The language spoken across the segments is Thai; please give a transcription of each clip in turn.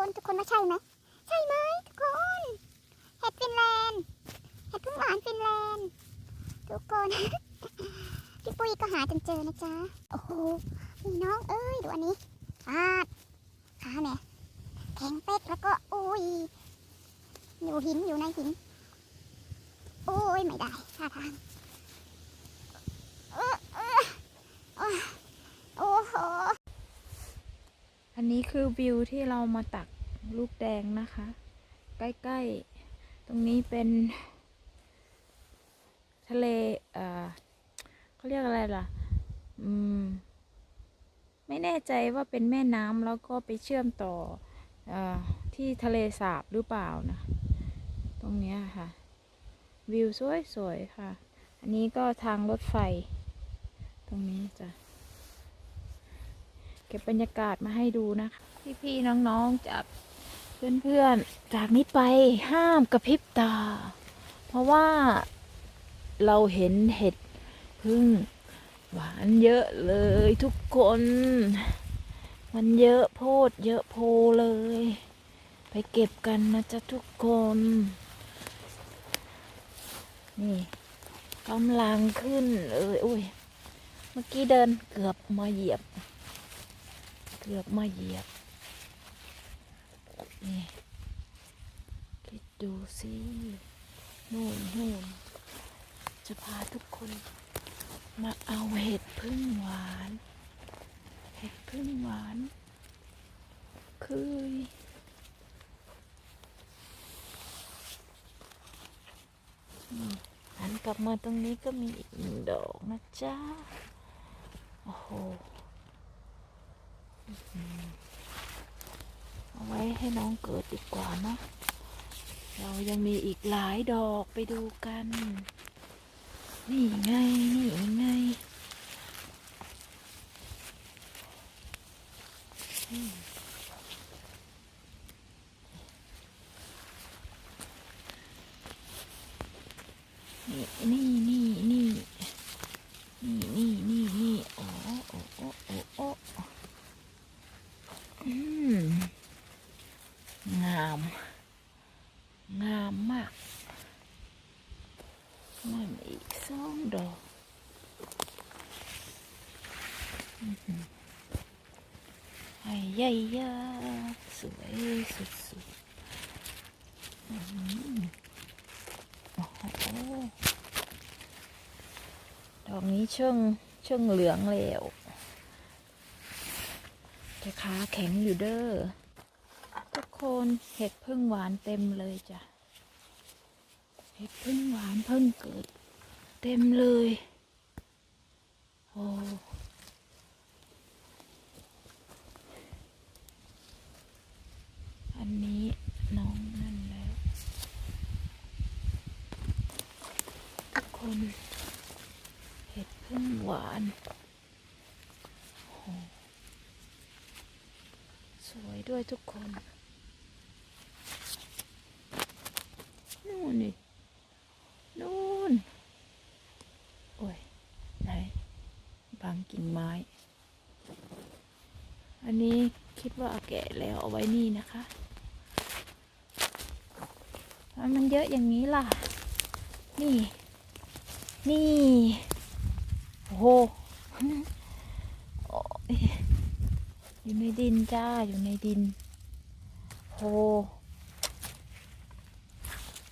คนทุกคนว่าใช่ไหมใช่ไหมทุกคนเห็ดฟินแลนด์เห็ดพึ่งหวานฟินแลนด์ทุกคนพี่ปุ้ยก็หาจนเจอนะจ๊ะโอ้โหพี่น้องเอ้ยดูอันนี้ฟาดขาเนี่ยแข็งเป๊กแล้วก็อุ้ยอยู่หินอยู่ในหินโอ้ยไม่ได้ท่าทางเออเออโอ้โห อันนี้คือวิวที่เรามาตักลูกแดงนะคะ ใกล้ๆ ตรงนี้เป็น ทะเลเอ่อเขาเรียกอะไรล่ะ อืม ไม่แน่ใจว่าเป็นแม่น้ำแล้วก็ไปเชื่อมต่ออที่ทะเลสาบหรือเปล่านะ ตรงนี้ค่ะ วิวสวยๆค่ะ อันนี้ก็ทางรถไฟ ตรงนี้จ้ะ เก็บบรรยากาศมาให้ดูนะคะ พี่ๆน้องๆจากเพื่อนๆ จากนี้ไปห้ามกระพริบตา เพราะว่าเราเห็นเห็ดพึ่งหวานเยอะเลยทุกคน มันเยอะโพดเยอะโพเลย ไปเก็บกันนะจ๊ะทุกคน นี่กำลังขึ้นเอ้ยอุ้ย เมื่อกี้เดินเกือบมาเหยียบ เกือบมาเหยียบ นี่ คิดดูสินู่นนู่นจะพาทุกคนมาเอาเห็ดพึ่งหวาน เห็ดพึ่งหวาน คืออันกลับมาตรงนี้ก็มีอีกหนึ่งดอกนะจ๊ะ โอ้โห เอาไว้ให้น้องเกิดดีกว่าเนอะเรายังมีอีกหลายดอกไปดูกัน นี่ไง นี่ไง นี่ นี่ นี่ นี่ นี่ นี่นี่นี่โอ้โอ้โอ้โอ้โอ้อืม งาม งามมากนั่นอีกสองดอกไอ้ยายยาสวยสุดๆอื้อหือโอ้โหดอกนี้เชิงเชิงเหลืองแล้ว แต่ขาแข็งอยู่เด้อทุกคนเห็ดพึ่งหวานเต็มเลยจ้ะเห็ดพึ่งหวานเพิ่งเกิด เต็มเลยโอ้อันนี้น้องนั่นแล้วทุกคนเห็ดพึ่งหวานโอ้ สวยด้วยทุกคนนู่นนี่นู่นโอ้ยไหนบางกิ่งไม้ อันนี้คิดว่าแก่แล้วเอาไว้นี่นะคะทำไมมันเยอะอย่างนี้ล่ะ นี่ นี่ โอ้โห อยู่ในดินจ้า อยู่ในดินโห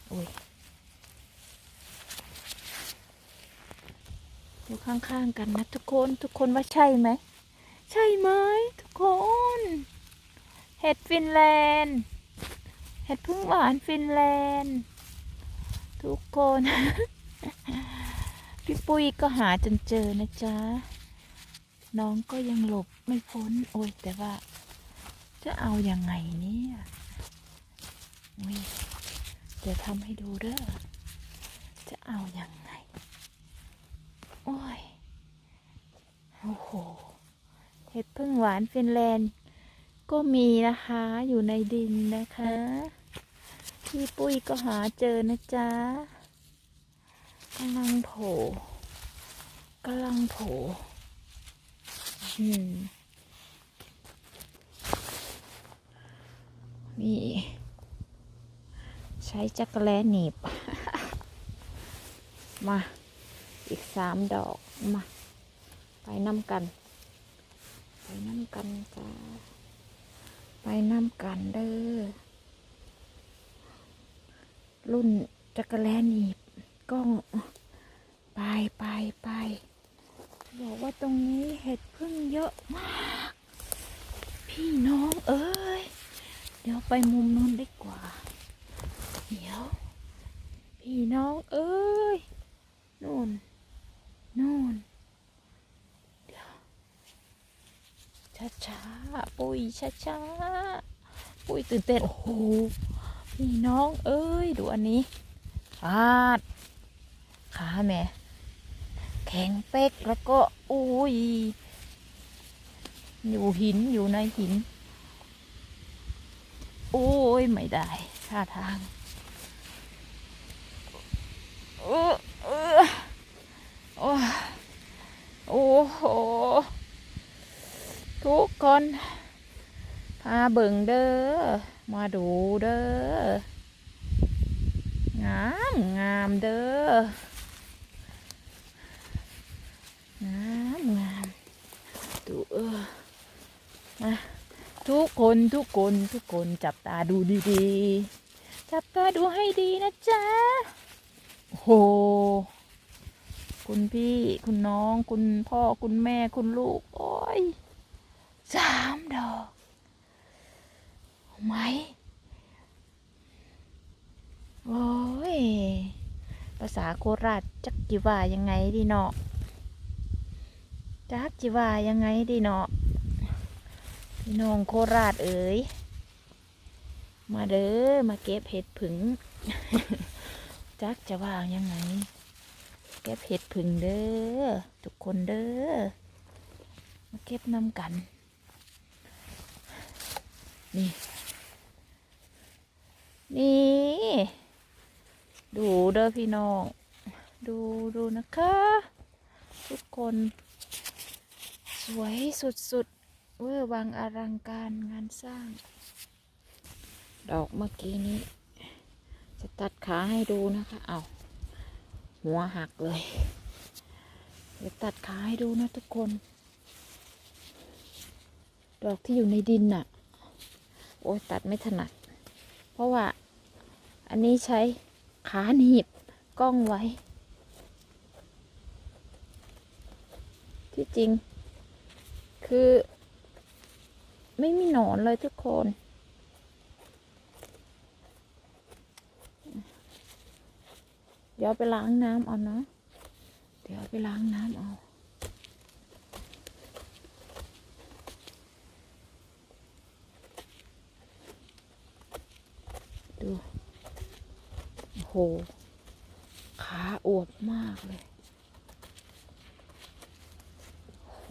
โอ้ยอยู่ข้างๆกันนะทุกคนทุกคนว่าใช่ไหม ใช่ไหมทุกคน เห็ดฟินแลนด์ เห็ดพึ่งหวานฟินแลนด์ ทุกคน พี่ปุ้ยก็หาจนเจอนะจ๊ะ น้องก็ยังหลบไม่พ้น โอ้ยแต่ว่า จะเอาอยัางไงเนี่ยอุ้ยเดี๋ยวทำให้ดูเด้อจะเอาอยัางไง โอ้ย โอ้โห เห็ดพึ่งหวานฟินแลนด์ ก็มีนะคะอยู่ในดินนะคะ พี่ปุ้ยก็หาเจอนะจ๊ะกำลังโผล่กำลังโผล่ นี่ ใช้จักรแลหนีบ มา อีกสามดอก มา ไปน้ำกัน ไปน้ำกันจ้า ไปน้ำกันเด้อ รุ่นจักรแลหนีบ กล้อง ไปไปไปบอกว่าตรงนี้เห็ดพึ่งเยอะมาก พี่น้องเอ้ย เดี๋ยว ไปมุมนู้นดีกว่า เดี๋ยว พี่น้องเอ้ยนู่นนู่นเดี๋ยวช้าช้าๆปุยช้าช้าๆปุยตื่นเต้นโอ้โหพี่น้องเอ้ย ดูอันนี้ฟาดขาแม่แข็งเป๊กแล้วก็อุ้ยอยู่หินอยู่ในหิน โอ้ยไม่ได้ท่าทางเออเออโอ้โอ้โหทุกคนพาเบิ่งเด้อมาดูเด้องามงามเด้อ งามงามดูเออมา ทุกคนทุกคนทุกคนจับตาดูดีๆ จับตาดูให้ดีนะจ๊ะโอ้โหคุณพี่ คุณน้อง คุณพ่อ คุณแม่ คุณลูก โอ้ยสามดอกเอไหมโอ้ย ภาษาโคราชจักจิว่ายังไงดีเนาะจักจิว่ายังไงดีเนาะ พี่น้องโคราชเอ๋ย มาเด้อ มาเก็บเห็ดผึ่งจักจะว่ายังไง เก็บเห็ดผึ่งเด้อ ทุกคนเด้อ มาเก็บน้ำกัน นี่ นี่ ดูเด้อพี่น้อง ดูดูนะคะ ทุกคน สวยสุดๆ เวอร์วังอลังการงานสร้าง ดอกเมื่อกี้นี้ จะตัดขาให้ดูนะคะ เอาหัวหักเลยเดี๋ยวตัดขาให้ดูนะทุกคน ดอกที่อยู่ในดินน่ะ โอ้ตัดไม่ถนัด เพราะว่า อันนี้ใช้ขาหนีบกล้องไว้ ที่จริง คือ ไม่มีหนอนเลยทุกคน เดี๋ยวไปล้างน้ำเอานะ เดี๋ยวไปล้างน้ำเอาดูโอ้โหขาอวบมากเลยโอ้โห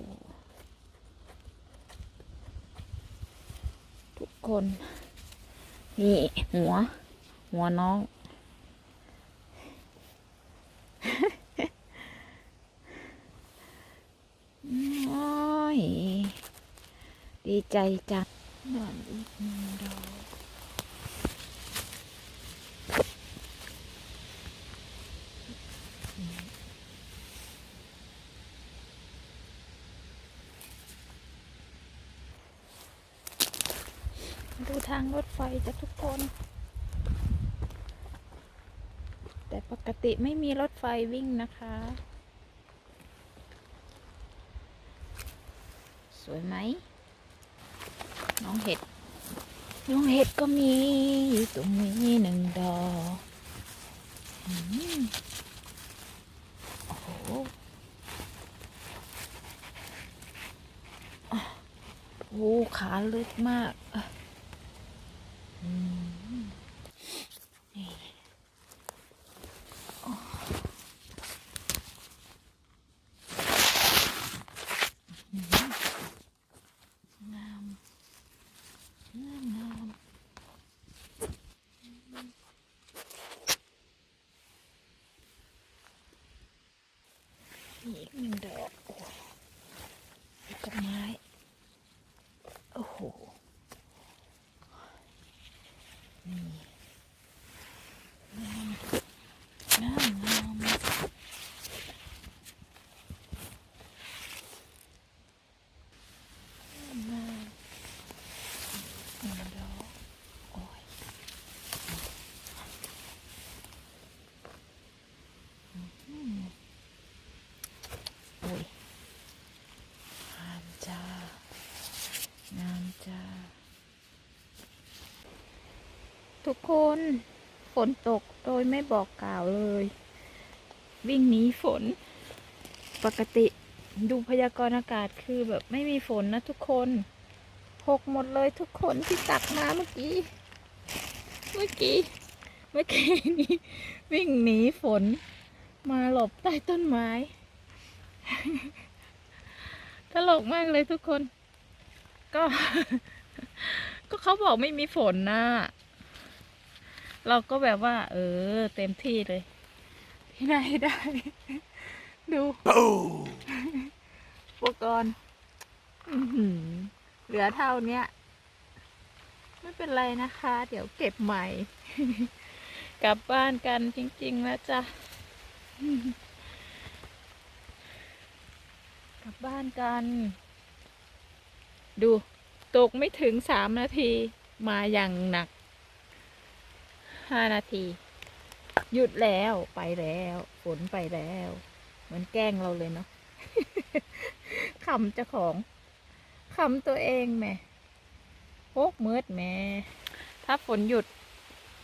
ทุก คน นี่หัว หัวน้องโอ้ยดีใจจังนอนอีกหนึ่งดอก ดูทางรถไฟจะทุกคน แต่ปกติไม่มีรถไฟวิ่งนะคะ สวยไหม น้องเห็ด น้องเห็ดก็มีอยู่ตรงนี้หนึ่งดอกโอ้โหโอ้ขาลึกมากอะอืมนี่โอ้อืมงามงามงามนี่อีกหนึ่งดอกโอ้ยกับไม้ โอ้โห ทุกคน ฝนตกโดยไม่บอกกล่าวเลย วิ่งหนีฝน ปกติดูพยากรณ์อากาศคือแบบไม่มีฝนนะทุกคนหกหมดเลยทุกคนที่ตักมาเมื่อกี้ เมื่อกี้ เมื่อกี้นี้วิ่งหนีฝน มาหลบใต้ต้นไม้ ตลกมากเลยทุกคน ก็ ก็เขาบอกไม่มีฝนนะ เราก็แบบว่า เออ เต็มที่เลย ที่ไหนได้ ดูอุปกรณ์อื้อหือเหลือเท่าเนี้ย ไม่เป็นไรนะคะ เดี๋ยวเก็บใหม่ กลับบ้านกันจริงๆแล้วจ้ะ กลับบ้านกัน ดู ตกไม่ถึงสามนาที มาอย่างหนัก ห้านาที หยุดแล้วไปแล้ว ฝนไปแล้ว เหมือนแกล้งเราเลยเนาะขำเจ้าของขำตัวเองแม่โพกมืดแม่ ถ้าฝนหยุด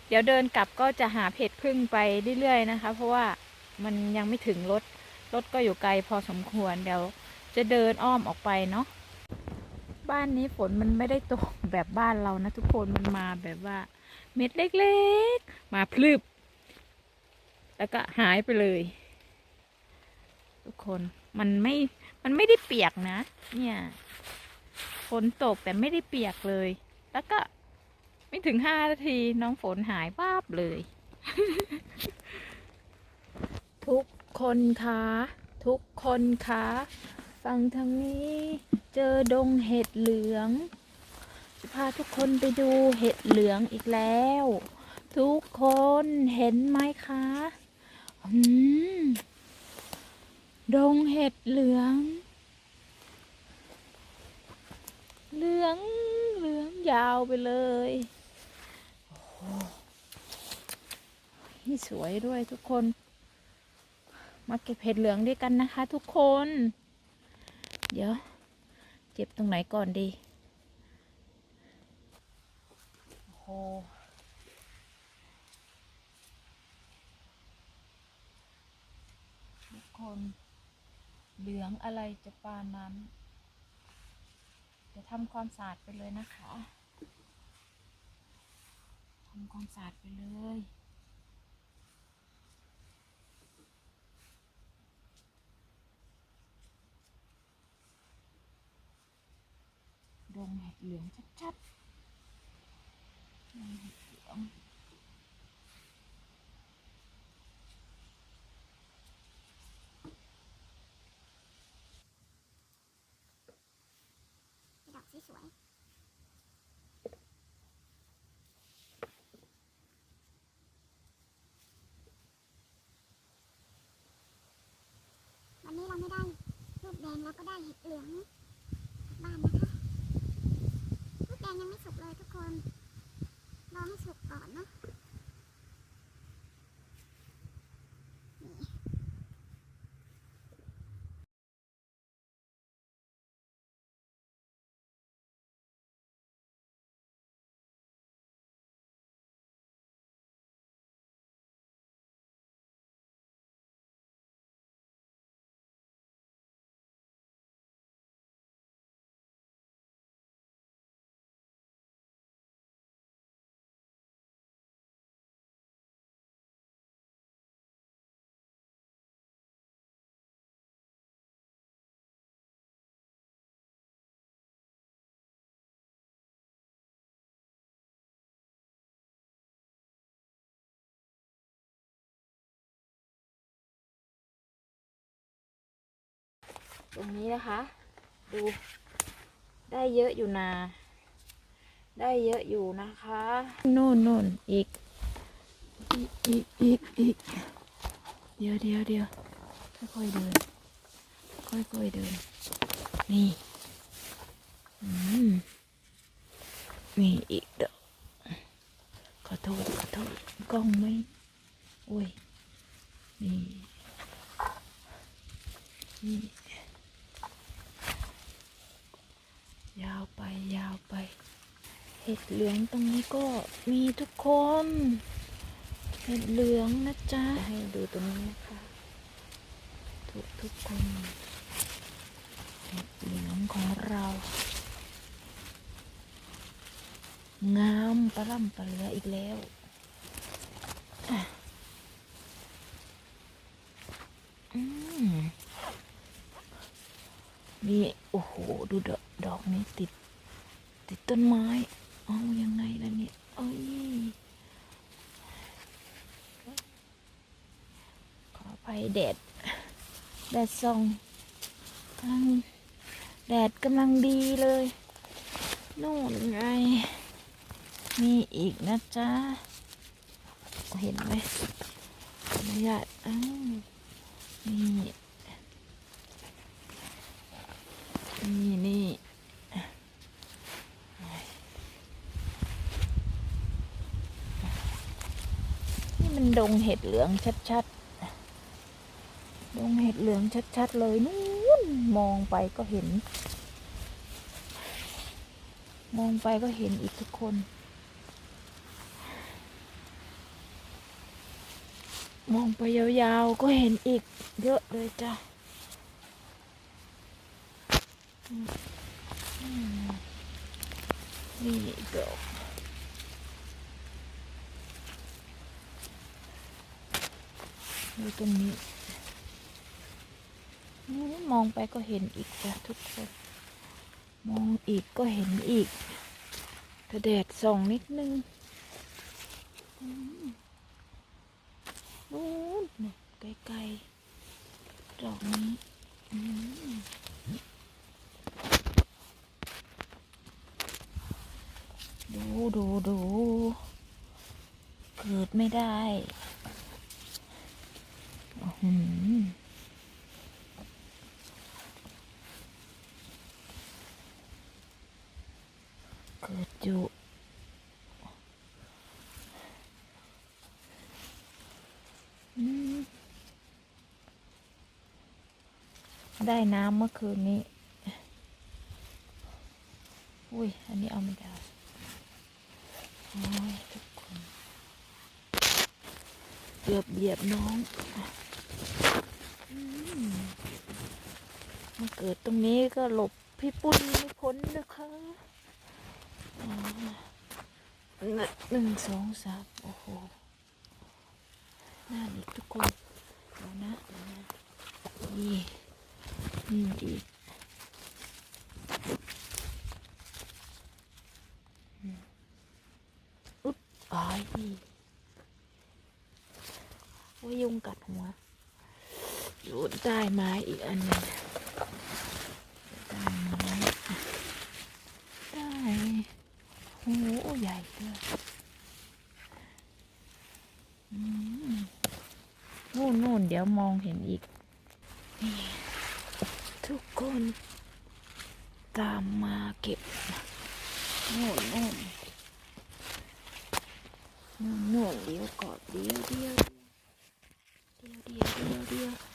เดี๋ยวเดินกลับก็จะหาเพจพึ่งไปเรื่อยๆนะคะ เพราะว่ามันยังไม่ถึงรถ รถก็อยู่ไกลพอสมควรเดี๋ยวจะเดินอ้อมออกไปเนาะ บ้านนี้ฝนมันไม่ได้ตกแบบบ้านเรานะทุกคนมันมาแบบว่า เม็ดเล็กๆ มาพลึบแล้วก็หายไปเลย ทุกคนมันไม่ มันไม่ได้เปียกนะ เนี่ยฝนตกแต่ไม่ได้เปียกเลย แล้วก็ไม่ถึงห้านาทีน้องฝนหายบ้าบเลย ทุกคนคะทุกคนคะ ฟังทางนี้ เจอดงเห็ดเหลือง จะพาทุกคนไปดูเห็ดเหลืองอีกแล้ว ทุกคนเห็นไหมคะอืมดงเห็ดเหลือง เหลืองเหลืองยาวไปเลยโอ้โหนี่สวยด้วยทุกคน มาเก็บเห็ดเหลืองด้วยกันนะคะ ทุกคน เดี๋ยว เก็บตรงไหนก่อนดี โอ้โห ทุกคนเหลืองอะไรจะปานนั้นเดี๋ยวทำความสะอาดไปเลยนะคะทำความสะอาดไปเลยดงเห็ดเหลืองชัดๆ ดอกสวยวันนี้เราไม่ได้ลูกแดงแล้วก็ได้เห็ดเหลืองบบ้านนะคะลูกแดงยังไม่สุกเลยทุกคน ความสุขก่อนนะ ตรงนี้นะคะ ดู ได้เยอะอยู่นะได้เยอะอยู่นะคะนู่นนู่นอีก อีกอีกอีกอีกเดี๋ยวเดี๋ยวเดี๋ยวค่อยๆเดิน ค่อยๆเดิน นี่อืมนี่อีกเด้อขอโทษขอโทษกล้องไหมโอ้ยนี่นี่ ยาวไปยาวไป เห็ดเหลืองตรงนี้ก็มีทุกคน เห็ดเหลืองนะจ๊ะ ให้ดูตรงนี้นะคะทุกทุกๆคน เห็ดเหลืองของเรา งามปลาล่ำปลาเหลืออีกแล้วอะอืมนี่โอ้โห ดูดอก ดอกนี้ติด ติดต้นไม้เอายังไงล่ะเนี่ยเอ้ยขอไปแดด แดดส่องกำลังแดดกำลังดีเลยนู่นไง มีอีกนะจ๊ะ เห็นไหมขออนุญาตอ้าวนี่ นี่นี่ มันดงเห็ดเหลืองชัดๆ ดงเห็ดเหลืองชัดๆ เลยนู่นมองไปก็เห็น มองไปก็เห็นอีกทุกคน มองไปยาวๆ ก็เห็นอีกเยอะเลยจ้ะอืมอืมนี่อีกดอก ดูตรงนี้นี่มองไปก็เห็นอีกจ้ะทุกคน มองอีกก็เห็นอีกแต่แดดส่องนิดนึงนู่นไกลๆดอกนี้ดูดูดูเกิดไม่ได้ เกิดอยู่อืมได้น้ำเมื่อคืนนี้ อุ้ย อันนี้เอาไม่ได้ทุกคน เกือบเหยียบน้อง มาเกิดตรงนี้ก็หลบพี่ปุ้นไม่พ้นนะคะหนึ่งสองสามโอ้โหน่าอีกทุกคนเดี๋ยวนะเดี๋ยวนะนี่นี่อีกอ้ายว่ายุงกัดหัว อยู่ใต้ไม้อีกอันหนึงใต้ไม้ได้โอ้โหใหญ่เลยอืมนู่นนู่นเดี๋ยวมองเห็นอีกนี่ทุกคนตามมาเก็บนู่นนู่นนู่นนู่นเดี๋ยวก่อนเดี๋ยวเดียวเดียวเดี๋ยวเดี๋ยวเดี๋ยว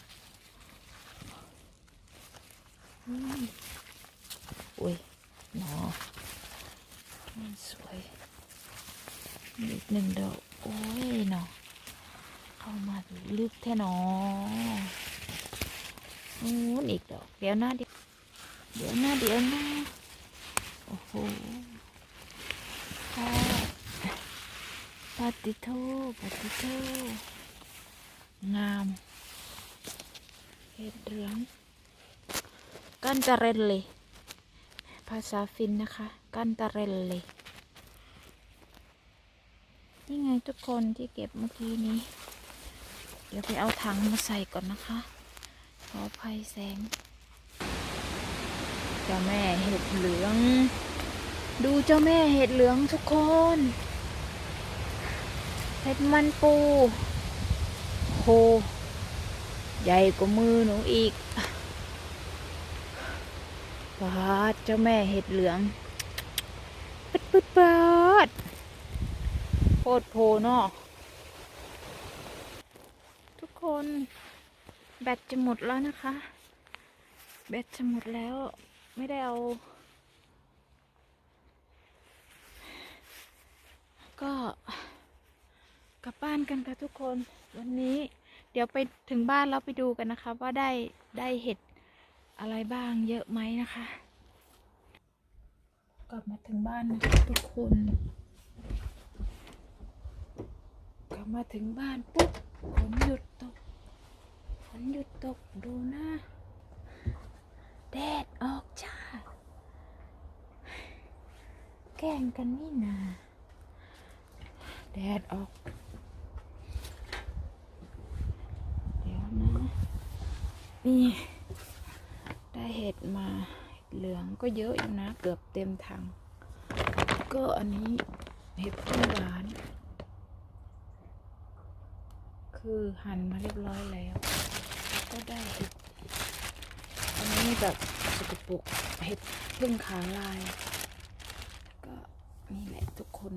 อุ้ยหนอมันสวยอีกหนึ่งดอกโอ้ยหนอเข้ามาลึกแท้หนอนู้อีกดอกเดี๋ยวนะเดี๋ยวเดี๋ยวหนะเดี๋ยวนะโอ้โหค่ะปาติโทปาติโทงามเห็ดเหลือง กันตะเรนเลย ภาษาฟินนะคะ กันตะเรนเลยนี่ไงทุกคนที่เก็บเมื่อกี้นี้ เดี๋ยวไปเอาถังมาใส่ก่อนนะคะ ขอภัยแสงเจ้าแม่เห็ดเหลือง ดูเจ้าแม่เห็ดเหลืองทุกคน เห็ดมันปูโหใหญ่กว่ามือหนูอีก ปาดเจ้าแม่เห็ดเหลืองปัดปัดปัดโคตรโพเนาะทุกคนแบตจะหมดแล้วนะคะ แบตจะหมดแล้วไม่ได้เอา ก็กลับบ้านกันค่ะทุกคนวันนี้ เดี๋ยวไปถึงบ้านเราไปดูกันนะคะ ว่าได้ได้เห็ด อะไรบ้างเยอะไหมนะคะ กลับมาถึงบ้านนะคะทุกคน กลับมาถึงบ้านปุ๊บฝนหยุดตกฝนหยุดตกดูนะแดดออกจ้า แกล้งกันนี่นาแดดออก เดี๋ยวนะ นี่ เห็ดมาเหลืองก็เยอะอยู่นะ เกือบเต็มถัง ก็อันนี้เห็ดพึ่งหวาน คือหั่นมาเรียบร้อยแล้ว ก็ได้เห็ดอันนี้แบบสกปรกเห็ดพึ่งขาลาย ก็นี่แหละทุกคน